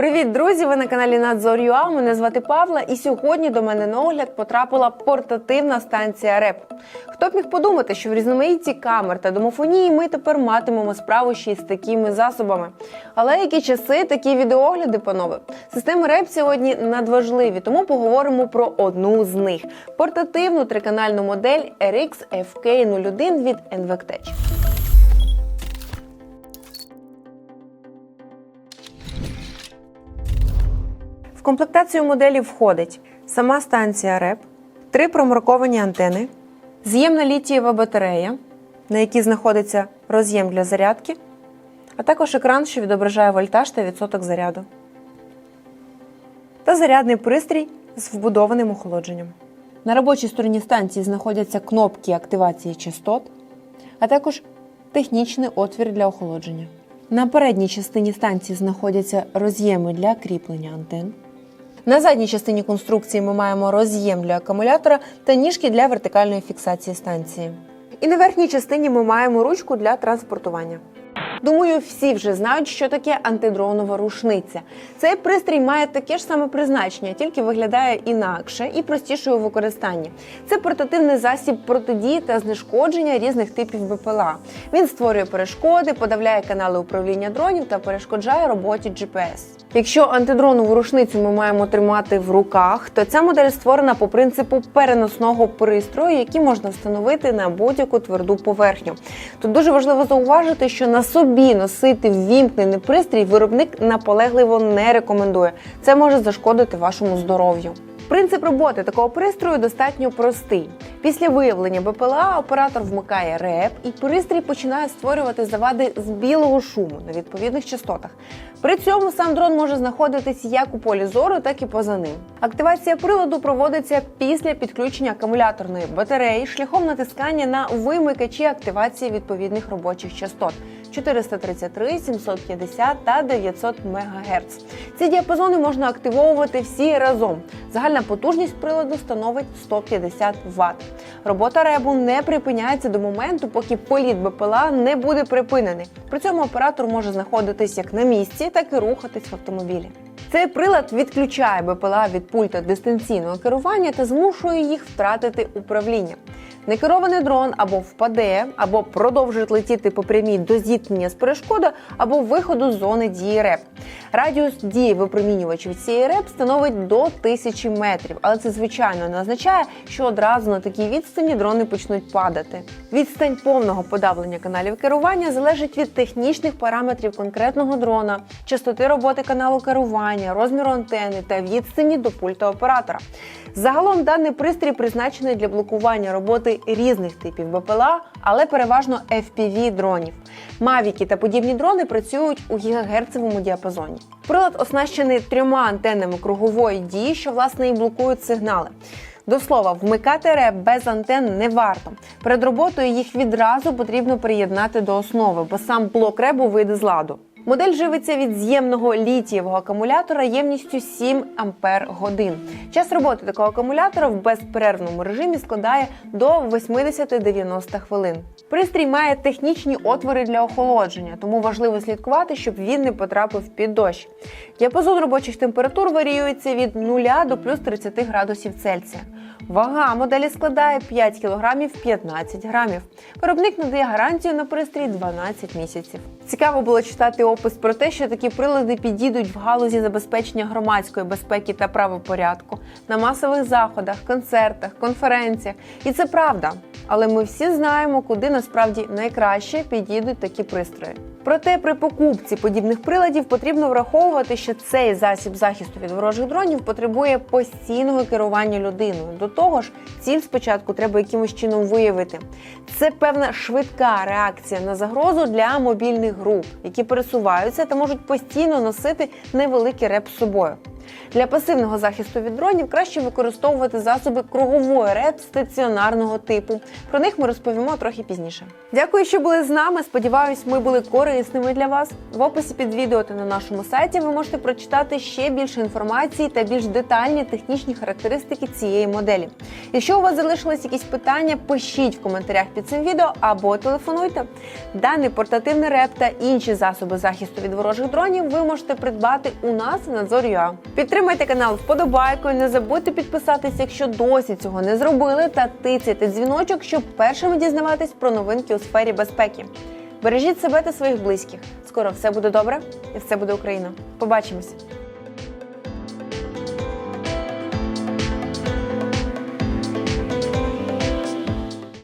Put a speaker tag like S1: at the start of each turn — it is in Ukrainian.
S1: Привіт, друзі! Ви на каналі Надзор.ua. Мене звати Павла, і сьогодні до мене на огляд потрапила портативна станція РЕП. Хто б міг подумати, що в різноманітті камер та домофонії ми тепер матимемо справу ще з такими засобами. Але які часи, такі відеогляди, панове. Системи РЕП сьогодні надважливі, тому поговоримо про одну з них портативну триканальну модель RX FK01 від NVECTECH. Комплектацію моделі входить сама станція РЕП, три промарковані антени, з'ємна літієва батарея, на якій знаходиться роз'єм для зарядки, а також екран, що відображає вольтаж та відсоток заряду. Та зарядний пристрій з вбудованим охолодженням. На робочій стороні станції знаходяться кнопки активації частот, а також технічний отвір для охолодження. На передній частині станції знаходяться роз'єми для кріплення антен. На задній частині конструкції ми маємо роз'єм для акумулятора та ніжки для вертикальної фіксації станції. І на верхній частині ми маємо ручку для транспортування. Думаю, всі вже знають, що таке антидронова рушниця. Цей пристрій має таке ж саме призначення, тільки виглядає інакше і простіше у використанні. Це портативний засіб протидії та знешкодження різних типів БПЛА. Він створює перешкоди, подавляє канали управління дронів та перешкоджає роботі GPS. Якщо антидронову рушницю ми маємо тримати в руках, то ця модель створена по принципу переносного пристрою, який можна встановити на будь-яку тверду поверхню. Тут дуже важливо зауважити, що на собі носити ввімкнений пристрій виробник наполегливо не рекомендує. Це може зашкодити вашому здоров'ю. Принцип роботи такого пристрою достатньо простий. Після виявлення БПЛА оператор вмикає РЕП, і пристрій починає створювати завади з білого шуму на відповідних частотах. При цьому сам дрон може знаходитись як у полі зору, так і поза ним. Активація приладу проводиться після підключення акумуляторної батареї шляхом натискання на вимикачі активації відповідних робочих частот 433, 750 та 900 МГц. Ці діапазони можна активовувати всі разом. Загальна потужність приладу становить 150 Вт. Робота ребу не припиняється до моменту, поки політ БПЛА не буде припинений. При цьому оператор може знаходитись як на місці, так і рухатись в автомобілі. Цей прилад відключає БПЛА від пульта дистанційного керування та змушує їх втратити управління. Некерований дрон або впаде, або продовжить летіти по прямій до зіткнення з перешкодою, або виходу з зони дії РЕП. Радіус дії випромінювачів цієї РЕП становить до 1000 метрів, але це звичайно не означає, що одразу на такій відстані дрони почнуть падати. Відстань повного подавлення каналів керування залежить від технічних параметрів конкретного дрона, частоти роботи каналу керування, розміру антени та відстані до пульта оператора. Загалом даний пристрій призначений для блокування роботи різних типів БПЛА, але переважно FPV дронів. Мавіки та подібні дрони працюють у гігагерцевому діапазоні. Прилад оснащений трьома антеннами кругової дії, що власне і блокують сигнали. До слова, вмикати реп без антен не варто. Перед роботою їх відразу потрібно приєднати до основи, бо сам блок ребу вийде з ладу. Модель живиться від з'ємного літієвого акумулятора ємністю 7 ампер годин. Час роботи такого акумулятора в безперервному режимі складає до 80-90 хвилин. Пристрій має технічні отвори для охолодження, тому важливо слідкувати, щоб він не потрапив під дощ. Діапазон робочих температур варіюється від 0 до плюс 30 градусів Цельсія. Вага моделі складає 5 кг 15 грамів. Виробник надає гарантію на пристрій 12 місяців. Цікаво було читати опис про те, що такі прилади підійдуть в галузі забезпечення громадської безпеки та правопорядку на масових заходах, концертах, конференціях. І це правда. Але ми всі знаємо, куди насправді найкраще підійдуть такі пристрої. Проте при покупці подібних приладів потрібно враховувати, що цей засіб захисту від ворожих дронів потребує постійного керування людиною. До того ж, ціль спочатку треба якимось чином виявити. Це певна швидка реакція на загрозу для мобільних груп, які пересуваються та можуть постійно носити невеликий реп з собою. Для пасивного захисту від дронів краще використовувати засоби кругової РЕП стаціонарного типу. Про них ми розповімо трохи пізніше. Дякую, що були з нами. Сподіваюсь, ми були корисними для вас. В описі під відео та на нашому сайті ви можете прочитати ще більше інформації та більш детальні технічні характеристики цієї моделі. Якщо у вас залишились якісь питання, пишіть в коментарях під цим відео або телефонуйте. Даний портативний реп та інші засоби захисту від ворожих дронів ви можете придбати у нас на Зорю.ua. Підтримайте канал вподобайкою, не забудьте підписатися, якщо досі цього не зробили, та тицяйте дзвіночок, щоб першими дізнаватись про новинки у сфері безпеки. Бережіть себе та своїх близьких. Скоро все буде добре і все буде Україна. Побачимось!